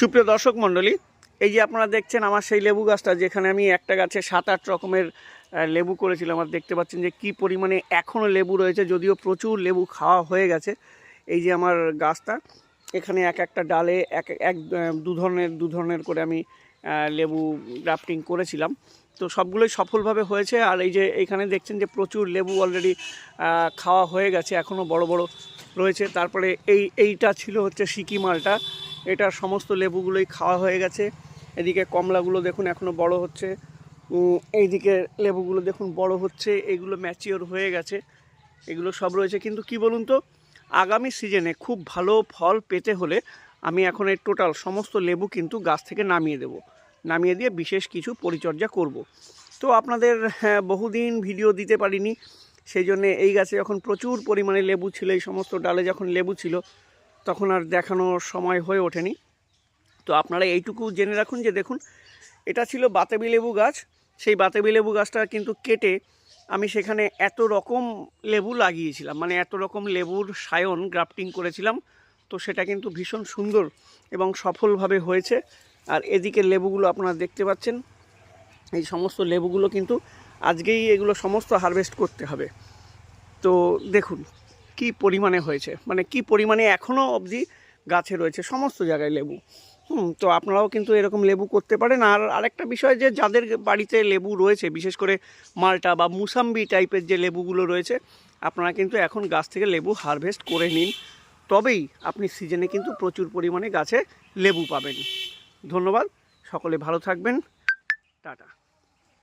সুপ্রিয় দর্শক মণ্ডলী, এই যে আপনারা দেখছেন আমার সেই লেবু গাছটা, যেখানে আমি একটা গাছে সাত আট রকমের লেবু করেছিলাম, আর দেখতে পাচ্ছেন যে কি পরিমাণে এখনও লেবু রয়েছে, যদিও প্রচুর লেবু খাওয়া হয়ে গেছে। এই যে আমার গাছটা, এখানে এক একটা ডালে এক এক দু ধরনের দু ধরনের করে আমি লেবু গ্রাফটিং করেছিলাম। তো সবগুলোই সফলভাবে হয়েছে, আর এই যে এইখানে দেখছেন যে প্রচুর লেবু অলরেডি খাওয়া হয়ে গেছে এখনও বড় বড় রয়েছে। তারপরে এই, এইটা ছিল হচ্ছে সিকি মালটা এটার সমস্ত লেবুগুলোই খাওয়া হয়ে গেছে। এদিকে কমলাগুলো দেখুন এখনও বড় হচ্ছে। এইদিকে লেবুগুলো দেখুন বড় হচ্ছে এগুলো ম্যাচিওর হয়ে গেছে। এগুলো সব রয়েছে। কিন্তু কি বলুন তো আগামী সিজনে খুব ভালো ফল পেতে হলে আমি এখন এই টোটাল সমস্ত লেবু কিন্তু গাছ থেকে নামিয়ে দেব। নামিয়ে দিয়ে বিশেষ কিছু পরিচর্যা করব। তো আপনাদের হ্যাঁ, বহুদিন ভিডিও দিতে পারিনি। সেই জন্যে এই গাছে যখন প্রচুর পরিমাণে লেবু ছিল এই সমস্ত ডালে যখন লেবু ছিল তখন আর দেখানোর সময় হয়ে ওঠেনি। তো আপনারা এইটুকু জেনে রাখুন যে দেখুন, এটা ছিল বাতাবি লেবু গাছ। সেই বাতাবি লেবু গাছটা কিন্তু কেটে আমি সেখানে এত রকম লেবু লাগিয়েছিলাম মানে এত রকম লেবুর সায়ন গ্রাফটিং করেছিলাম। তো সেটা কিন্তু ভীষণ সুন্দর এবং সফলভাবে হয়েছে। আর এদিকে লেবুগুলো আপনারা দেখতে পাচ্ছেন, এই সমস্ত লেবুগুলো কিন্তু আজকেই এগুলো সমস্ত হারভেস্ট করতে হবে। তো দেখুন কি পরিমাণে হয়েছে? মানে কি পরিমাণে এখনও অবধি গাছে রয়েছে? সমস্ত জায়গায় লেবু। হুম, তো আপনারাও কিন্তু এরকম লেবু করতে পারেন। আর আরেকটা বিষয় যে, যাদের বাড়িতে লেবু রয়েছে, বিশেষ করে মালটা বা মুসাম্বি টাইপের যে লেবুগুলো রয়েছে, আপনারা কিন্তু এখন গাছ থেকে লেবু হারভেস্ট করে নিন। তবেই আপনি সিজনে কিন্তু প্রচুর পরিমাণে গাছে লেবু পাবেন। ধন্যবাদ। সকলে ভালো থাকবেন। টাটা।